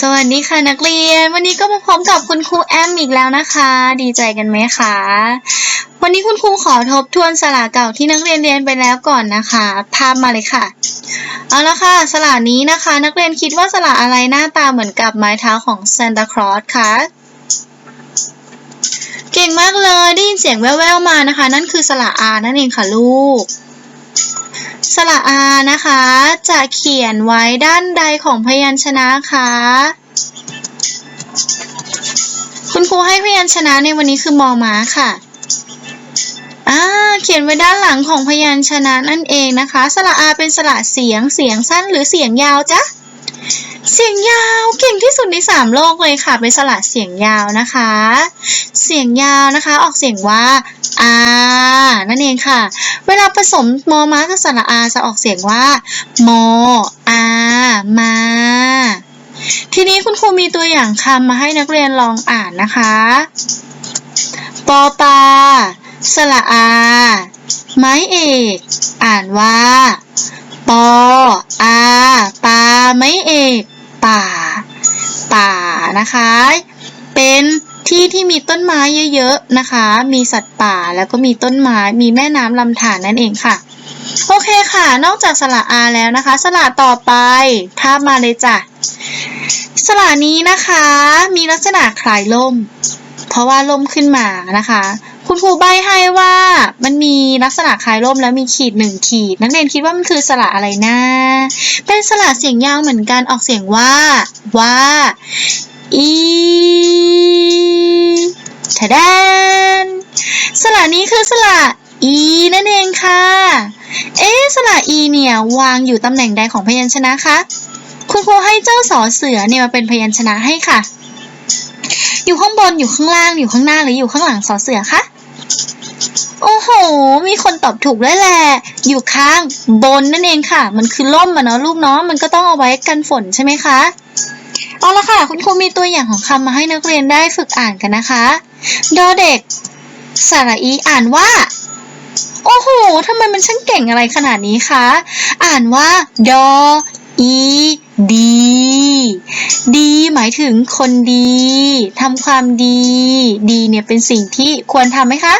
สวัสดีค่ะนักเรียน วันนี้ก็มาพบกับคุณครูแอมอีกแล้วนะคะ ดีใจกันไหมคะ วันนี้คุณครูขอทบทวนสระเก่าที่นักเรียนเรียนไปแล้วก่อนนะคะ ภาพมาเลยค่ะ เอาละค่ะสระนี้นะคะ นักเรียนคิดว่าสระอะไรหน้าตาเหมือนกับไม้เท้าของซานตาคลอสคะเก่งมากเลยได้ยินเสียงแว่วๆมานะคะ นั่นคือสระอานั่นเองค่ะลูก สระอานะคะ จะเขียนไว้ด้านใดของพยัญชนะคะ คุณครูให้พยัญชนะในวันนี้คือมอม้าค่ะอ่าเขียนไว้ด้านหลังของพยัญชนะนั่นเองนะคะ สระอาเป็นสระเสียง เสียงสั้นหรือเสียงยาวจ๊ะ เสียงยาวเก่งที่สุดในสามโลกเลยค่ะ เป็นสระเสียงยาวนะคะ เสียงยาวนะคะ ออกเสียงว่าอานั่นเองค่ะ เวลาผสมมอม้ากับสระอาจะออกเสียงว่ามออามาทีนี้คุณครูมีตัวอย่างคำมาให้นักเรียนลองอ่านนะคะ ปอปา สระอา ไม้เอก อ่านว่า ปออา ปา ไม้เอก ป่า ป่านะคะ เป็นที่ที่มีต้นไม้เยอะๆนะคะ มีสัตว์ป่าแล้วก็มีต้นไม้ มีแม่น้ำลำธารนั่นเองค่ะ โอเคค่ะ นอกจากสระอาแล้วนะคะ สระต่อไปภาพมาเลยจ้ะ สระนี้นะคะ มีลักษณะคล้ายล่ม เพราะว่าล่มขึ้นมานะคะ คุณครูใบให้ว่ามันมีลักษณะคล้ายร่มแล้วมีขีดหนึ่งขีด นักเรียนคิดว่ามันคือสระอะไรนะ เป็นสระเสียงยาวเหมือนกันออกเสียงว่า ว่าอีทะแดนสระนี้คือสระอีนั่นเองค่ะ เอ๊สระอีเนี่ยวางอยู่ตำแหน่งใดของพยัญชนะคะคุณครูให้เจ้าสอเสือเนี่ยมาเป็นพยัญชนะให้ค่ะ อยู่ข้างบนอยู่ข้างล่างอยู่ข้างหน้าหรืออยู่ข้างหลังสอเสือคะ โอ้โห มีคนตอบถูกด้วยแหละ อยู่ข้างบนนั่นเองค่ะ มันคือล่มอะเนาะลูกเนาะ มันก็ต้องเอาไว้กันฝนใช่ไหมคะ เอาละค่ะ คุณครูมีตัวอย่างของคำมาให้นักเรียนได้ฝึกอ่านกันนะคะ ดอเด็ก สระอีอ่านว่า โอ้โหทำไมมันช่างเก่งอะไรขนาดนี้คะ อ่านว่า ดอ อี ดี ดีหมายถึงคนดีทำความดี ดีเนี่ยเป็นสิ่งที่ควรทำไหมคะ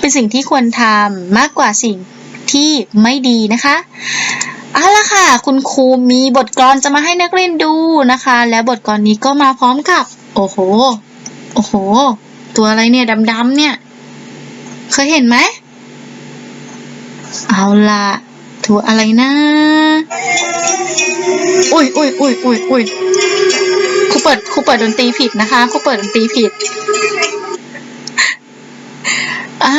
เป็นสิ่งที่ควรทำมากกว่าสิ่งที่ไม่ดีนะคะเอาละค่ะ คุณครูมีบทกลอนจะมาให้นักเรียนดูนะคะ และบทกลอนนี้ก็มาพร้อมกับ โอ้โห โอ้โห ตัวอะไรเนี่ยดำๆเนี่ย เคยเห็นไหม เอาละ ตัวอะไรนะอุ้ยอุ้ยอุ้ยอุ้ยอุ้ยครูเปิดครูเปิดดนตรีผิดนะคะครูเปิดดนตรีผิดอ่า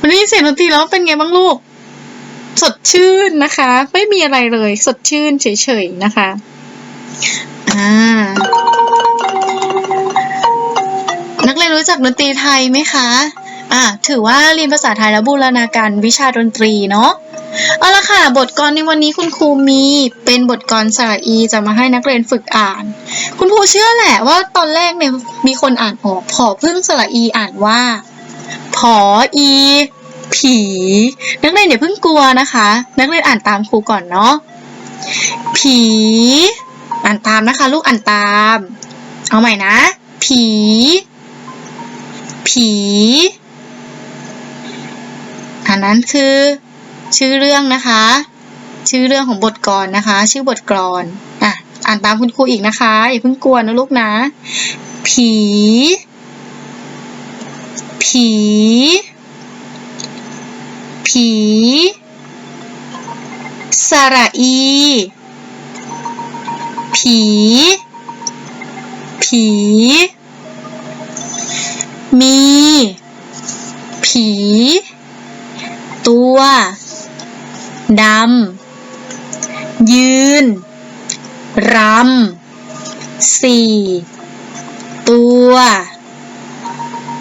วันนี้เสียงดนตรีแล้วเป็นไงบ้างลูก สดชื่นนะคะ ไม่มีอะไรเลย สดชื่นเฉยๆนะคะอ่านักเรียนรู้จักดนตรีไทยไหมคะ อ่าถือว่าเรียนภาษาไทยแล้วบูรณาการวิชาดนตรีเนาะเอาละค่ะ บทกลอนในวันนี้คุณครูมีเป็นบทกลอนสระอีจะมาให้นักเรียนฝึกอ่าน คุณครูเชื่อแหละว่าตอนแรกเนี่ยมีคนอ่านออกผอพึ่งสระอีอ่านว่าผออี ผี นักเรียนอย่าเพิ่งกลัวนะคะ นักเรียนอ่านตามครูก่อนเนาะผี อ่านตามนะคะ ลูกอ่านตาม เอาใหม่นะ ผี ผี อันนั้นคือ ชื่อเรื่องนะคะ ชื่อเรื่องของบทกลอนนะคะ ชื่อบทกลอนอะอ่านตามคุณครูอีกนะคะอย่าเพิ่งกลัวนะลูกนะ ผี ผี ผี สระอี ผี ผี มี ผี ตัวดำยืน รำสี่ตัว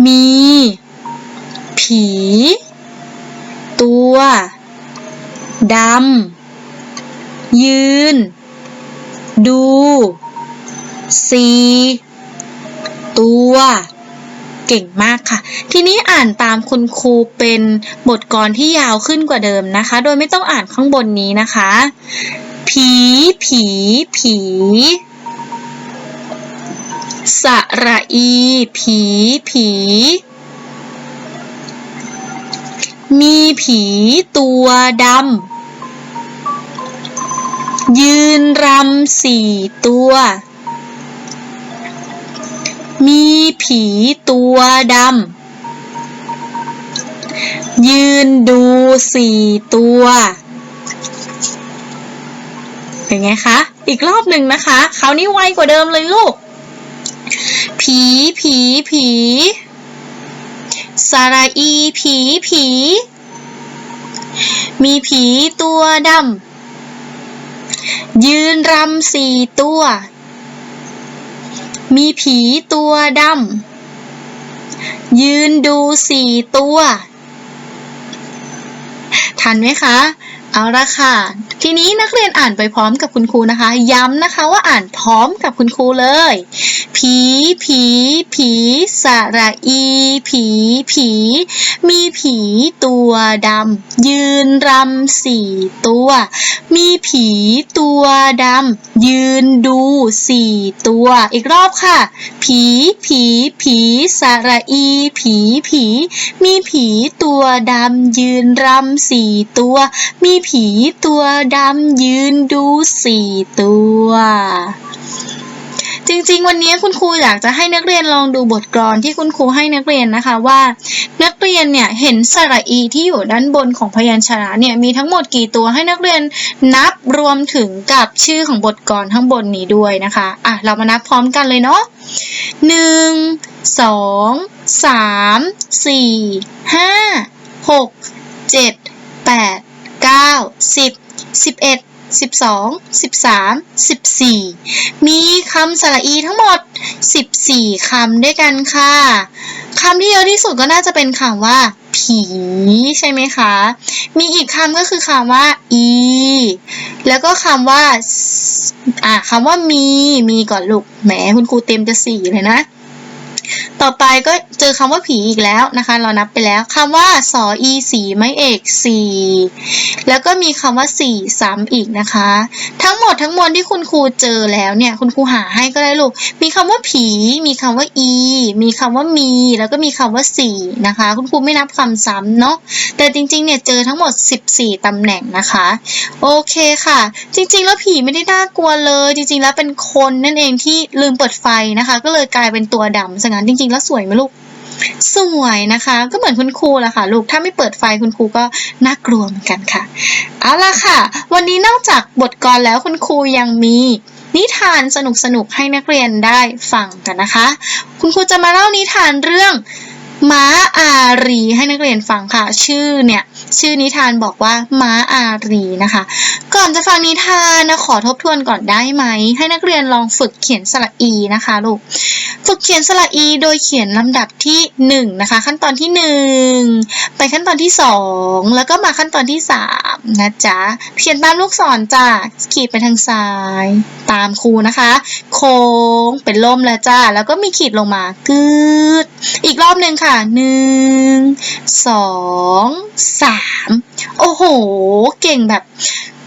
มี ผี ตัวดำยืน ดูสี่ตัว เก่งมากค่ะ ทีนี้อ่านตามคุณครูเป็นบทกลอนที่ยาวขึ้นกว่าเดิมนะคะ โดยไม่ต้องอ่านข้างบนนี้นะคะ ผี ผี ผี สระอี ผี ผี มีผีตัวดำยืนรำสี่ตัว มีผีตัวดำ ยืนดูสี่ตัว เป็นไงคะ อีกรอบหนึ่งนะคะคราวนี้ไวกว่าเดิมเลยลูก ผีผีผีสระอีผีผี มีผีตัวดำ ยืนรำสี่ตัว มีผีตัวดำยืนดูสี่ตัว ทันไหมคะ เอาละค่ะ ทีนี้นักเรียนอ่านไปพร้อมกับคุณครูนะคะ ย้ำนะคะว่าอ่านพร้อมกับคุณครูเลย ผี ผี ผีสระอี ผี ผี มีผีตัวดำยืนรำสี่ตัว มีผีตัวดำยืนดูสี่ตัว อีกรอบค่ะ ผี ผี ผีสระอี ผี ผี มีผีตัวดำยืนรำสี่ตัว มีผีตัวดำยืนดูสี่ตัว จริงๆ วันนี้คุณครูอยากจะให้นักเรียนลองดูบทกลอนที่คุณครูให้นักเรียนนะคะว่า นักเรียนเนี่ยเห็นสระอีที่อยู่ด้านบนของพยัญชนะเนี่ยมีทั้งหมดกี่ตัวให้นักเรียนนับรวมถึงกับชื่อของบทกลอนข้างบนนี้ด้วยนะคะอะเรามานับพร้อมกันเลยเนาะหนึ่งสองสามสี่ห้าหกเจ็ดแปด เก้าสิบสิบเอ็ดสิบสองสิบสามสิบสี่มีคำสระอีทั้งหมดสิบสี่คำด้วยกันค่ะคำที่เยอะที่สุดก็น่าจะเป็นคำว่า ผีใช่ไหมคะ มีอีกคำก็คือคำว่า อี แล้วก็คำว่า อ่าคำว่ามี มีก่อนลูก แหมคุณครูเต็มจะสี่เลยนะ ต่อไปก็ เจอคำว่าผีอีกแล้วนะคะ เรานับไปแล้วคำว่าสออีสีไม้เอกสี่แล้วก็มีคำว่าสี่ซ้ำอีกนะคะ ทั้งหมดทั้งมวลที่คุณครูเจอแล้วเนี่ย คุณครูหาให้ก็ได้ลูก มีคำว่าผี มีคำว่าอี มีคำว่ามี แล้วก็มีคำว่าสี่นะคะ คุณครูไม่นับคำซ้ำเนาะ แต่จริงๆ เนี่ยเจอทั้งหมด 14ตำแหน่งนะคะ โอเคค่ะ จริงๆ แล้วผีไม่ได้น่ากลัวเลย จริงๆ แล้วเป็นคนนั่นเองที่ลืมเปิดไฟนะคะ ก็เลยกลายเป็นตัวดำซะงั้นจริงๆ แล้วสวยไหมลูก สวยนะคะ ก็เหมือนคุณครูแหละค่ะลูกถ้าไม่เปิดไฟคุณครูก็น่ากลัวเหมือนกันค่ะ เอาละค่ะ วันนี้นอกจากบทกลอนแล้วคุณครูยังมีนิทานสนุกๆให้นักเรียนได้ฟังกันนะคะ คุณครูจะมาเล่านิทานเรื่อง ม้าอารีให้นักเรียนฟังค่ะ ชื่อเนี่ย ชื่อนิทานบอกว่าม้าอารีนะคะ ก่อนจะฟังนิทานนะขอทบทวนก่อนได้ไหม ให้นักเรียนลองฝึกเขียนสระอีนะคะลูกฝึกเขียนสระอีโดยเขียนลำดับที่หนึ่งนะคะ ขั้นตอนที่หนึ่งไปขั้นตอนที่สองแล้วก็มาขั้นตอนที่สามนะจ๊ะเขียนตามลูกศรจ้าขีดไปทางซ้าย ตามครูนะคะ โค้งเป็นล่มแล้วจ้าแล้วก็มีขีดลงมากึดอีกรอบหนึ่งค่ะค่ะหนึ่งสองสามโอ้โห เก่งแบบ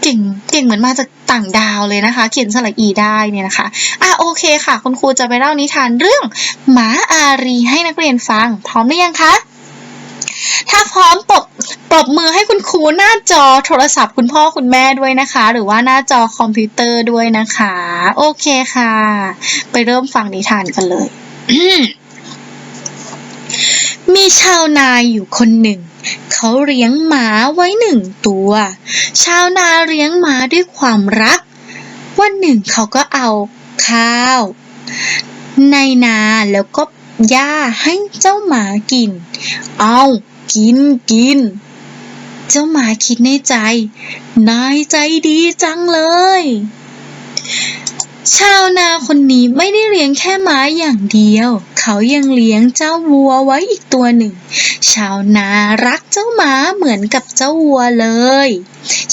เก่งเก่งเหมือนมาจากต่างดาวเลยนะคะ เขียนสระอีได้เนี่ยนะคะอะโอเคค่ะ คุณครูจะไปเล่านิทานเรื่องหมาอารีให้นักเรียนฟัง พร้อมหรือยังคะถ้าพร้อมปรบปรบมือให้คุณครูหน้าจอโทรศัพท์คุณพ่อคุณแม่ด้วยนะคะ หรือว่าหน้าจอคอมพิวเตอร์ด้วยนะคะ โอเคค่ะ ไปเริ่มฟังนิทานกันเลย มีชาวนาอยู่คนหนึ่ง เขาเลี้ยงหมาไว้หนึ่งตัว ชาวนาเลี้ยงหมาด้วยความรัก วันหนึ่งเขาก็เอาข้าว ในนาแล้วก็หญ้าให้เจ้าหมากิน เอากินกิน เจ้าหมาคิดในใจ นายใจดีจังเลย ชาวนาคนนี้ไม่ได้เลี้ยงแค่ม้าอย่างเดียว เขายังเลี้ยงเจ้าวัวไว้อีกตัวหนึ่ง ชาวนารักเจ้าม้าเหมือนกับเจ้าวัวเลย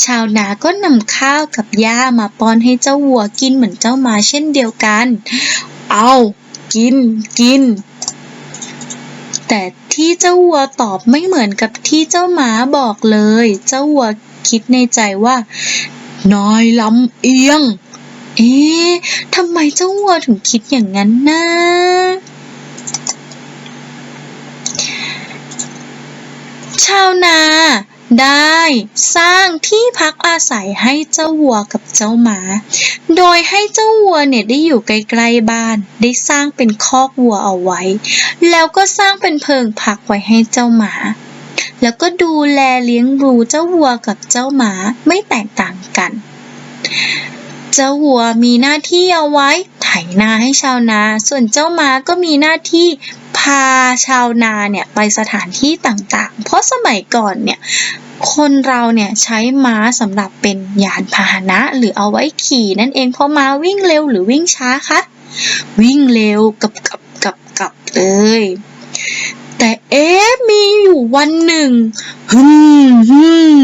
ชาวนาก็นำข้าวกับหญ้ามาป้อนให้เจ้าวัวกินเหมือนเจ้าม้าเช่นเดียวกัน เอากินกิน แต่ที่เจ้าวัวตอบไม่เหมือนกับที่เจ้าหมาบอกเลย เจ้าวัวคิดในใจว่านายลำเอียง เอ๊ะทำไมเจ้าวัวถึงคิดอย่างนั้นนะชาวนาได้สร้างที่พักอาศัยให้เจ้าวัวกับเจ้าหมา โดยให้เจ้าวัวเนี่ยได้อยู่ใกล้ๆบ้าน ได้สร้างเป็นคอกวัวเอาไว้ แล้วก็สร้างเป็นเพิงพักไว้ให้เจ้าหมา แล้วก็ดูแลเลี้ยงดูเจ้าวัวกับเจ้าหมาไม่แตกต่างกัน จ้าวัวมีหน้าที่เอาไว้ไถนาให้ชาวนา ส่วนเจ้าม้าก็มีหน้าที่พาชาวนาเนี่ยไปสถานที่ต่างๆ เพราะสมัยก่อนเนี่ยคนเราเนี่ยใช้ม้าสำหรับเป็นยานพาหนะ หรือเอาไว้ขี่นั่นเองเพราะม้าวิ่งเร็วหรือวิ่งช้าคะวิ่งเร็วกับกับกับกับเลย แต่เอ๊ะมีอยู่วันหนึ่งฮึมฮึม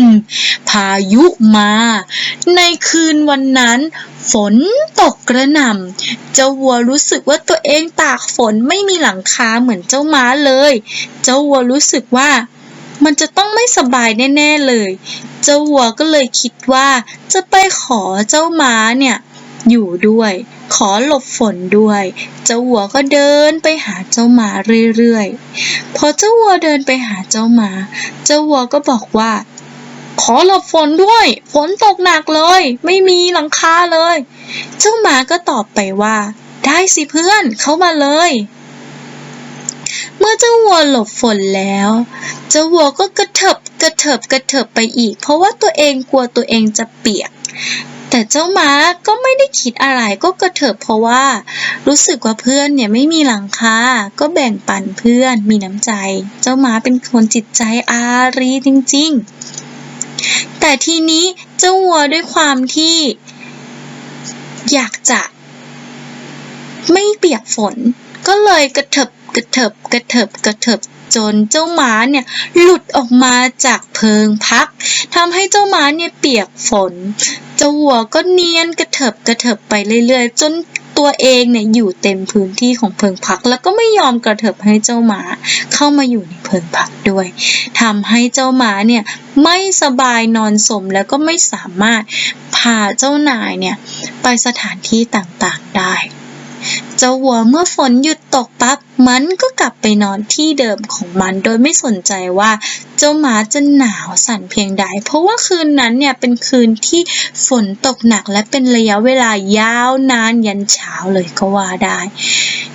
พายุมา ในคืนวันนั้น ฝนตกกระหน่ำเจ้าวัวรู้สึกว่าตัวเองตากฝนไม่มีหลังคาเหมือนเจ้าม้าเลย เจ้าวัวรู้สึกว่ามันจะต้องไม่สบายแน่ ๆ เลย เจ้าวัวก็เลยคิดว่าจะไปขอเจ้าม้าเนี่ย อยู่ด้วย ขอหลบฝนด้วย เจ้าวัวก็เดินไปหาเจ้าหมาเรื่อยๆ พอเจ้าวัวเดินไปหาเจ้าหมา เจ้าวัวก็บอกว่า ขอหลบฝนด้วย ฝนตกหนักเลย ไม่มีหลังคาเลย เจ้าหมาก็ตอบไปว่า ได้สิเพื่อนเข้ามาเลยเมื่อเจ้าวัวหลบฝนแล้ว เจ้าวัวก็กระเถิบกระเถิบกระเถิบไปอีก เพราะว่าตัวเองกลัวตัวเองจะเปียก แต่เจ้าม้าก็ไม่ได้คิดอะไรก็กระเถิบเพราะว่า รู้สึกว่าเพื่อนเนี่ยไม่มีหลังคา ก็แบ่งปันเพื่อนมีน้ำใจ เจ้าม้าเป็นคนจิตใจอารีจริงๆ แต่ทีนี้เจ้าวัวด้วยความที่ อยากจะ ไม่เปียกฝนก็เลยกระเถิบกระเถิบกระเถิบกระเถิบ จนเจ้าหมาเนี่ยหลุดออกมาจากเพิงพักทำให้เจ้าหมาเนี่ยเปียกฝน เจ้าวัวก็เนียนกระเถิบกระเถิบไปเรื่อยๆ จนตัวเองเนี่ยอยู่เต็มพื้นที่ของเพิงพัก แล้วก็ไม่ยอมกระเถิบให้เจ้าหมาเข้ามาอยู่ในเพิงพักด้วยทำให้เจ้าหมาเนี่ยไม่สบายนอนสมแล้วก็ไม่สามารถพาเจ้านายเนี่ยไปสถานที่ต่างๆได้เจ้าวัวเมื่อฝนหยุดตกปั๊บมันก็กลับไปนอนที่เดิมของมันโดยไม่สนใจว่าเจ้าหมาจะหนาวสั่นเพียงใด เพราะว่าคืนนั้นเนี่ยเป็นคืนที่ฝนตกหนักและเป็นระยะเวลายาวนานยันเช้าเลยก็ว่าได้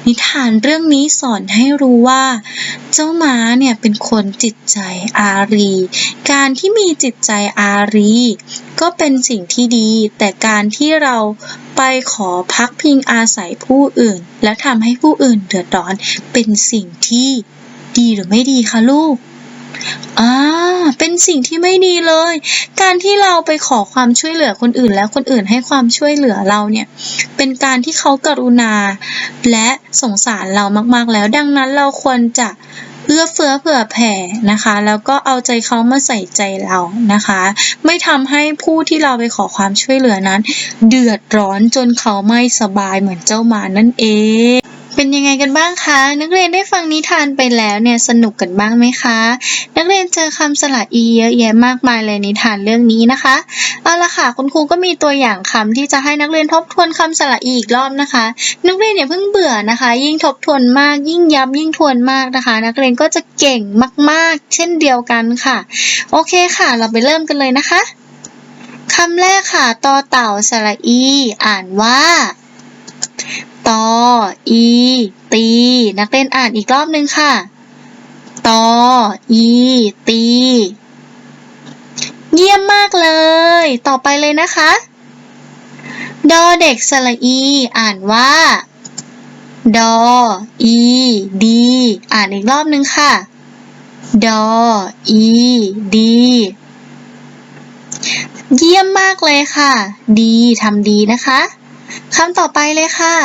นิทานเรื่องนี้สอนให้รู้ว่า เจ้าหมาเนี่ยเป็นคนจิตใจอารี การที่มีจิตใจอารี ก็เป็นสิ่งที่ดี แต่การที่เราไปขอพักพิงอาศัยผู้อื่นและทำให้ผู้อื่นเดือดร้อนเป็นสิ่งที่ดีหรือไม่ดีคะลูกอ่าเป็นสิ่งที่ไม่ดีเลย การที่เราไปขอความช่วยเหลือคนอื่น แล้วคนอื่นให้ความช่วยเหลือเราเนี่ย เป็นการที่เขากรุณา และสงสารเรามากๆแล้ว ดังนั้นเราควรจะ เอื้อเฟื้อเผื่อแผ่นะคะ แล้วก็เอาใจเขามาใส่ใจเรานะคะ ไม่ทำให้ผู้ที่เราไปขอความช่วยเหลือนั้น เดือดร้อนจนเขาไม่สบายเหมือนเจ้าหมานั่นเอง เป็นยังไงกันบ้างคะ นักเรียนได้ฟังนิทานไปแล้วเนี่ยสนุกกันบ้างไหมคะ นักเรียนเจอคำสระอีเยอะแยะมากมายเลยนิทานเรื่องนี้นะคะเอาละค่ะคุณครูก็มีตัวอย่างคำที่จะให้นักเรียนทบทวนคำสระอีอีกรอบนะคะ นักเรียนอย่าเพิ่งเบื่อนะคะ ยิ่งทบทวนมาก ยิ่งย้ำยิ่งทวนมากนะคะ นักเรียนก็จะเก่งมาก ๆ เช่นเดียวกันค่ะ โอเคค่ะ เราไปเริ่มกันเลยนะคะคำแรกค่ะ ตอเต่าสระอี อ่านว่า ตอ อี ตี นักเรียนอ่านอีกรอบนึงค่ะ ตอ อี ตี เยี่ยมมากเลย ต่อไปเลยนะคะ ดอเด็กสระอี อ่านว่า ดอ อี ดี อ่านอีกรอบนึงค่ะ ดอ อี ดีเยี่ยมมากเลยค่ะ ดี ทำดีนะคะ คำต่อไปเลยค่ะ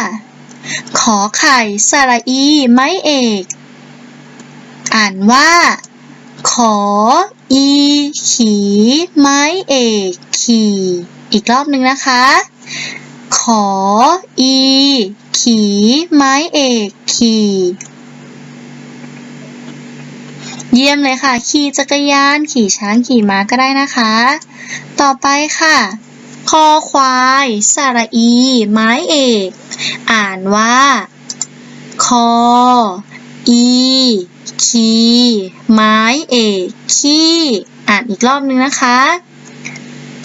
ขอไข่สระอีไม้เอก อ่านว่า ขออีขีไม้เอกขี่อีกรอบหนึ่งนะคะ ขออีขีไม้เอกขี่เยี่ยมเลยค่ะ ขี่จักรยาน ขี่ช้าง ขี่ม้าก็ได้นะคะ ต่อไปค่ะ คอควาย สระอี ไม้เอก อ่านว่า คอ อี คี ไม้เอก ขี้ อ่านอีกรอบนึงนะคะ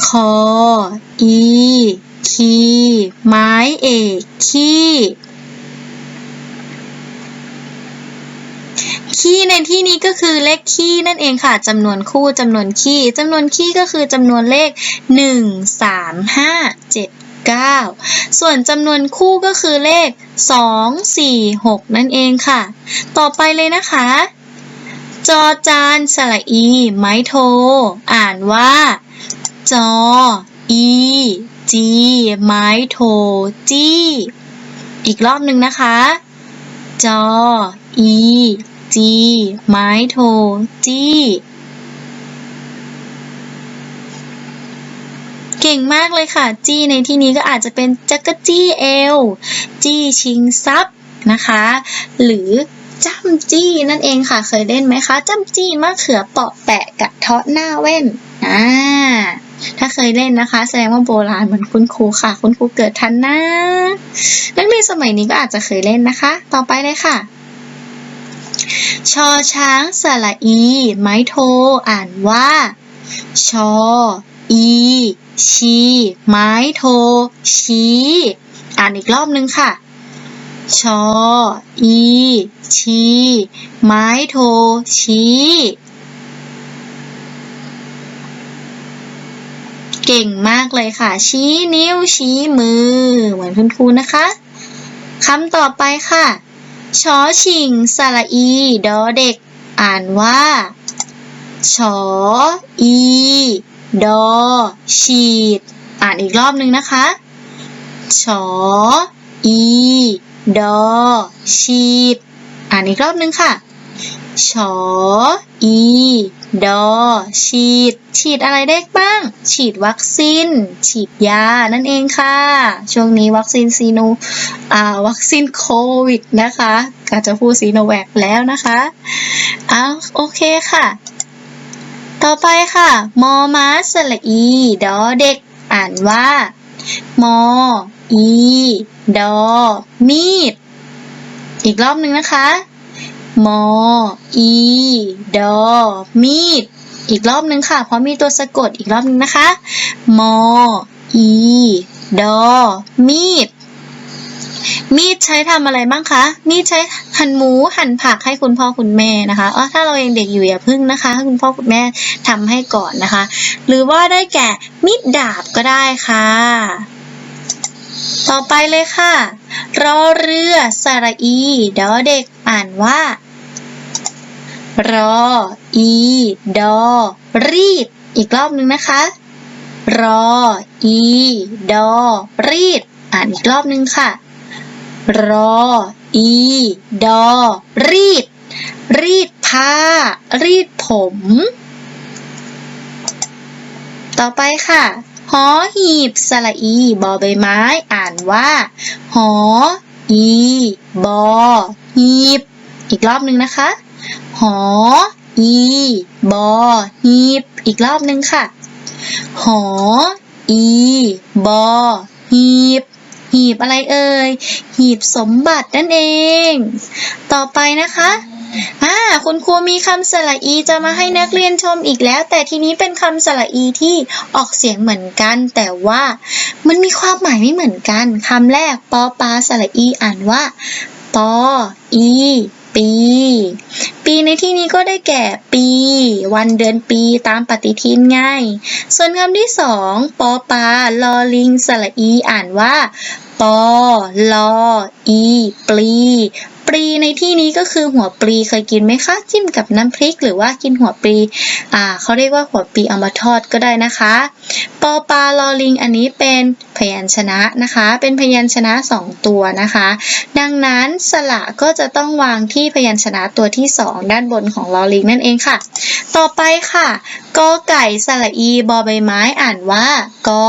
คอ อี คี ไม้เอก ขี้ ขี้ในที่นี้ก็คือเลขขี้นั่นเองค่ะจำนวนคู่จำนวนขี้จำนวนขี้ก็คือจำนวนเลข 1 3 5 7 9 ส่วนจำนวนคู่ก็คือเลข 2 4 6 นั่นเองค่ะ ต่อไปเลยนะคะ จอจานสระอี ไม้โท อ่านว่า จอ อี จี ไม้โท จี้ อีกรอบหนึ่งนะคะ จอ อี จี ไม้โท จี้ เก่งมากเลยค่ะ จี้ในที่นี้ก็อาจจะเป็นจักรจี้เอว จี้ชิงทรัพย์นะคะ หรือจ้ำจี้นั่นเองค่ะ เคยเล่นไหมคะจ้ำจี้มะเขือเปาะแปะกะเทาะหน้าแว่นอ่าถ้าเคยเล่นนะคะ แสดงว่าโบราณเหมือนคุณครูค่ะ คุณครูเกิดทันนะนักเรียนสมัยนี้ก็อาจจะเคยเล่นนะคะ ต่อไปเลยค่ะ ชอช้างสระอี ไม้โท อ่านว่า ชอ อี ชี ไม้โท ชี อ่านอีกรอบนึงค่ะ ชอ อี ชี ไม้โท ชีเก่งมากเลยค่ะ ชี้นิ้วชี้มือ เหมือนคุณครูนะคะคำต่อไปค่ะ ชอชิงสระอี ดอเด็ก อ่านว่าชออี ดอ ฉีด อ่านอีกรอบนึงนะคะชออี ดอ ฉีด อ่านอีกรอบนึงค่ะ ชออี ดอ ฉีด ฉีดอะไรได้บ้าง ฉีดวัคซีน ฉีดยา นั่นเองค่ะ ช่วงนี้วัคซีนซีโนอ่า วัคซีนโควิดนะคะก็จะพูดซีโนแวคแล้วนะคะอ้าวโอเคค่ะ ต่อไปค่ะ มอมาสระอี ดอเด็ก อ่านว่า มอ อี ดอ มีด อีกรอบหนึ่งนะคะ มอ อี ดอ มีด อีกรอบหนึ่งค่ะ เพราะมีตัวสะกดอีกรอบหนึ่งนะคะ มอ อี ดอ มีด มีดใช้ทำอะไรบ้างคะ มีดใช้หั่นหมู หั่นผักให้คุณพ่อคุณแม่นะคะเออถ้าเรายังเด็กอยู่อย่าพึ่งนะคะให้คุณพ่อคุณแม่ทำให้ก่อนนะคะ หรือว่าได้แก่มีดดาบก็ได้ค่ะต่อไปเลยค่ะ รอเรือสระอี ดอเด็กอ่านว่า รอ อี ดอ รีด อีกรอบหนึ่งนะคะ รอ อี ดอ รีด อ่านอีกรอบหนึ่งค่ะ รอ อี ดอ รีด รีดผ้า รีดผม ต่อไปค่ะหอหีบสระอี บอใบไม้ อ่านว่า หอ อี บอ หีบ อีกรอบหนึ่งนะคะ หอ อี บอ หีบ อีกรอบหนึ่งค่ะ หอ อี บอ หีบ หีบอะไรเอ่ย หีบสมบัตินั่นเอง ต่อไปนะคะอ่าคุณครูมีคำสระอีจะมาให้นักเรียนชมอีกแล้ว แต่ทีนี้เป็นคำสระอีที่ออกเสียงเหมือนกัน แต่ว่ามันมีความหมายไม่เหมือนกันคำแรกปอปลาสระอีอ่านว่าปออี ปี ปีในที่นี้ก็ได้แก่ปี วันเดือนปีตามปฏิทินไง ส่วนคำที่สองปอปลาลอลิงสระอี อ่านว่าปอลออี ปลีปลีในที่นี้ก็คือหัวปลีเคยกินไหมคะ จิ้มกับน้ำพริก หรือว่ากินหัวปลีอ่าเขาเรียกว่าหัวปลีเอามาทอดก็ได้นะคะ ปอปลาลอลิง อันนี้เป็นพยัญชนะนะคะ เป็นพยัญชนะสองตัวนะคะ ดังนั้นสระก็จะต้องวางที่พยัญชนะตัวที่สองด้านบนของลอลิงนั่นเองค่ะ ต่อไปค่ะกอไก่สระอีบอใบไม้อ่านว่ากอ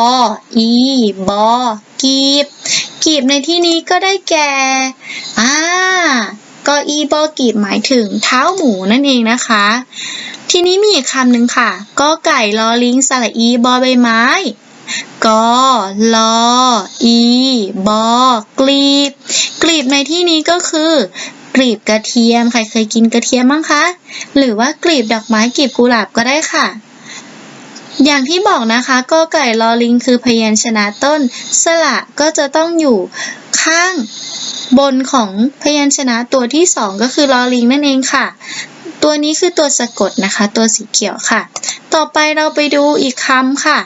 อีบอ กีบ กีบในที่นี้ก็ได้แก่อ่าก็อีบอกีบหมายถึงเท้าหมูนั่นเองนะคะ ทีนี้มีอีกคำหนึ่งค่ะ ก็ไก่ลอลิงสระอีบอใบไม้กอลออีบอกลีบ กลีบในที่นี้ก็คือกลีบกระเทียม ใครเคยกินกระเทียมบ้างคะ หรือว่ากลีบดอกไม้กลีบกุหลาบก็ได้ค่ะ อย่างที่บอกนะคะก็ไก่ลอลิงคือพยัญชนะต้น สระก็จะต้องอยู่ข้างบนของพยัญชนะตัวที่สองก็คือลอลิงนั่นเองค่ะ ตัวนี้คือตัวสะกดนะคะ ตัวสีเขียวค่ะ ต่อไปเราไปดูอีกคำค่ะ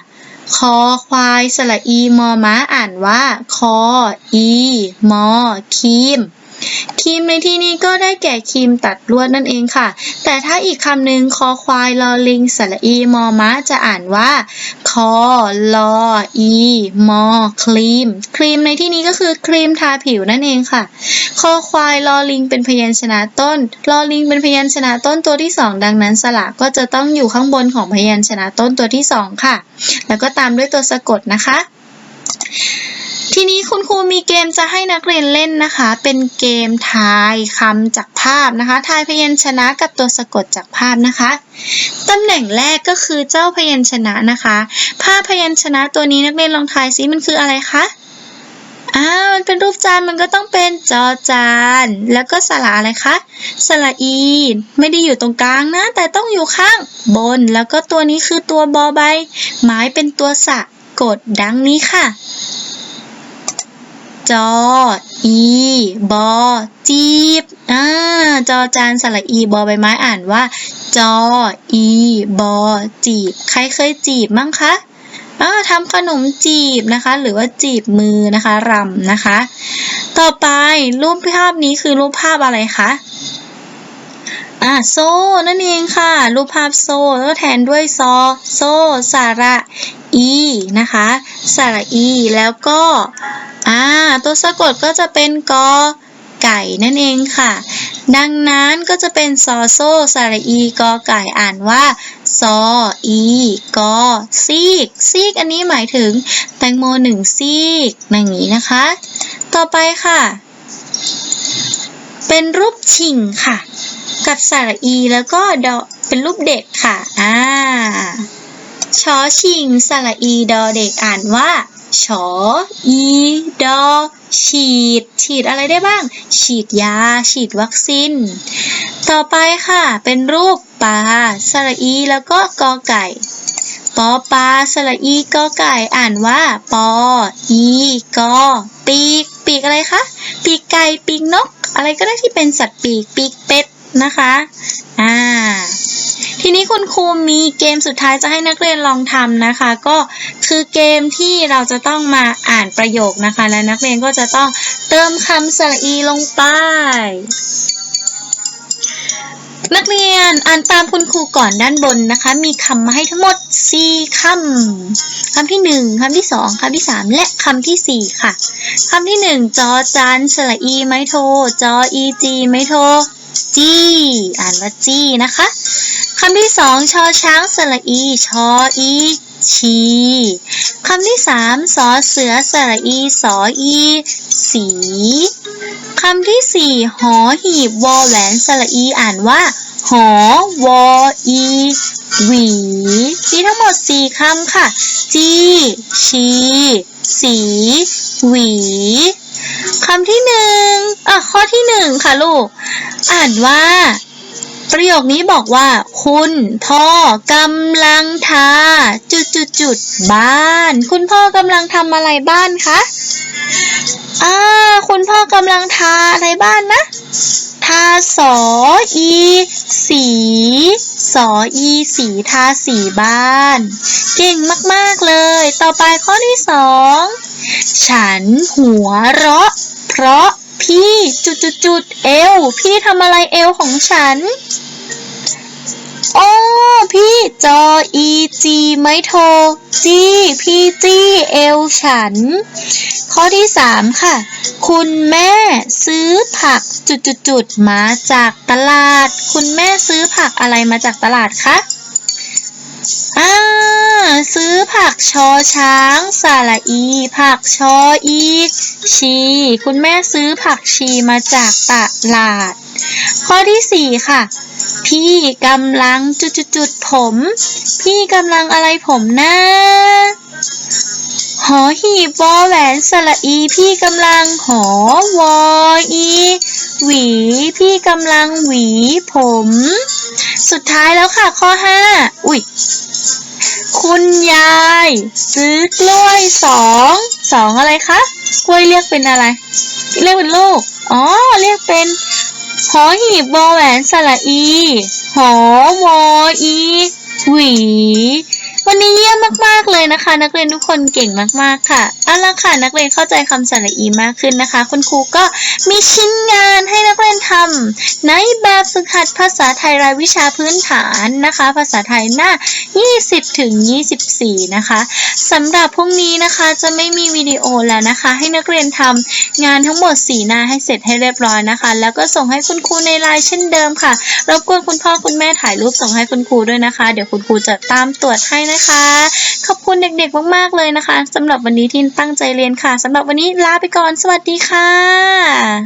คอควายสระอีมอม้าอ่านว่า คออีมอคีม ครีมในที่นี้ก็ได้แก่ครีมตัดลวดนั่นเองค่ะ แต่ถ้าอีกคำหนึ่งคอควายลอลิงสระอีมอม้าจะอ่านว่า คอลออีมอครีม ครีมในที่นี้ก็คือครีมทาผิวนั่นเองค่ะ คอควายลอลิงเป็นพยัญชนะต้น ลอลิงเป็นพยัญชนะต้นตัวที่สองดังนั้นสระก็จะต้องอยู่ข้างบนของพยัญชนะต้นตัวที่สองค่ะ แล้วก็ตามด้วยตัวสะกดนะคะ ทีนี้คุณครูมีเกมจะให้นักเรียนเล่นนะคะ เป็นเกมทายคำจากภาพนะคะ ทายพยัญชนะกับตัวสะกดจากภาพนะคะ ตำแหน่งแรกก็คือเจ้าพยัญชนะนะคะ ภาพพยัญชนะตัวนี้นักเรียนลองทายซิมันคืออะไรคะอ้าวมันเป็นรูปจานมันก็ต้องเป็นจอจาน แล้วก็สระอะไรคะสระอี ไม่ได้อยู่ตรงกลางนะ แต่ต้องอยู่ข้างบน แล้วก็ตัวนี้คือตัวบอใบ ไม้เป็นตัวสะ กดดังนี้ค่ะ จอ อี บอ จีบ อ่า จอจานสระอีบอใบไม้อ่านว่า จอ อี บอ จีบ ใครเคยจีบมั้งคะทำขนมจีบนะคะ หรือว่าจีบมือนะคะรำนะคะ ต่อไปรูปภาพนี้คือรูปภาพอะไรคะ อ่าโซ่นั่นเองค่ะ รูปภาพโซ่แล้วก็แทนด้วยซอโซ่สระอีนะคะสาระอีแล้วก็อ่าตัวสะกดก็จะเป็นกอไก่นั่นเองค่ะ ดังนั้นก็จะเป็นซอโซ่สระอีกอไก่อ่านว่าซออีกอซีกซีกอันนี้หมายถึงแตงโมหนึ่งซีกอย่างนี้นะคะ ต่อไปค่ะ เป็นรูปชิงค่ะ กับสระอีแล้วก็ดอเป็นรูปเด็กค่ะ อ่าชอชิงสระอีดอเด็กอ่านว่าชออีดอฉีด ฉีดอะไรได้บ้าง ฉีดยา ฉีดวัคซีน ต่อไปค่ะ เป็นรูปปลาสระอีแล้วก็กอไก่ปอปลาสระอีกอไก่อ่านว่า ปอ อีกอปีก ปีกอะไรคะ ปีกไก่ ปีกนก อะไรก็ได้ที่เป็นสัตว์ปีก ปีกเป็ด นะคะ อ่า ทีนี้คุณครูมีเกมสุดท้ายจะให้นักเรียนลองทำนะคะ ก็คือเกมที่เราจะต้องมาอ่านประโยคนะคะ และนักเรียนก็จะต้องเติมคำสระอีลงไป นักเรียนอ่านตามคุณครูก่อนด้านบนนะคะ มีคำมาให้ทั้งหมด 4คำคำที่ 1คำที่ 2คำที่ 3 และคำทีสี่4 ค่ะคำที่ 1 จอจันสระอี ไม้โท จออีจี ไม้โท จี้ อ่านว่าจี้นะคะคำที่2ชอช้างสระอี ชออีชีคำที่3สอเสือสระอี สออีสีคำที่4หอหีบวอแหวนสระอี อ่านว่า หอวออีหวีมีทั้งหมด4คำค่ะ จี้ชีสี หวีคำที่หนึ่งอะข้อที่หนึ่งค่ะลูก อ่านว่า ประโยคนี้บอกว่า คุณพ่อกำลังทา จุดจุดจุดบ้าน คุณพ่อกำลังทำอะไรบ้านคะอ่าคุณพ่อกำลังทาอะไรบ้านนะ ทาสออี สี สออี สีทาสีบ้าน เก่งมากๆเลย ต่อไปข้อที่สองฉันหัวเราะ เพราะพี่จุดจุดจุดๆเอว พี่ทำอะไรเอวของฉัน โอ้พี่จออีจีไม่โทรจีพี่จี้เอวฉัน ข้อที่สามค่ะ คุณแม่ซื้อผักจุดๆมาจากตลาด คุณแม่ซื้อผักอะไรมาจากตลาดคะอ่าซื้อผักชอช้างสาระอี ผักชออีชี คุณแม่ซื้อผักชีมาจากตลาด ข้อที่สี่ค่ะ พี่กำลังจุดจุดจุดๆผม พี่กำลังอะไรผมนะหอหีบวอแหวนสระอี พี่กำลังหอวออีหวี พี่กำลังหวีผม สุดท้ายแล้วค่ะข้อห้าอุ๊ยคุณยาย ซื้อกล้วยสองสองอะไรคะกล้วยเรียกเป็นอะไร เรียกเป็นลูกอ๋อเรียกเป็น หอหีบวอแหวนสระอี หอวออี หวี วันนี้เยี่ยมมากๆเลยนะคะ นักเรียนทุกคนเก่งมากๆค่ะเอาละค่ะ นักเรียนเข้าใจคำสระอีมากขึ้นนะคะ คุณครูก็มีชิ้นงานให้นักเรียนทำในแบบฝึกหัดภาษาไทยรายวิชาพื้นฐานนะคะ ภาษาไทยหน้า 20ถึง24 นะคะสำหรับพรุ่งนี้นะคะจะไม่มีวิดีโอแล้วนะคะ ให้นักเรียนทำงานทั้งหมด 4 หน้าให้เสร็จให้เรียบร้อยนะคะ แล้วก็ส่งให้คุณครูในไลน์เช่นเดิมค่ะรบกวนคุณพ่อคุณแม่ถ่ายรูปส่งให้คุณครูด้วยนะคะ เดี๋ยวคุณครูจะตามตรวจให้นะนะคะ ขอบคุณเด็กๆ มากๆเลยนะคะสำหรับวันนี้ที่ตั้งใจเรียนค่ะสำหรับวันนี้ลาไปก่อน สวัสดีค่ะ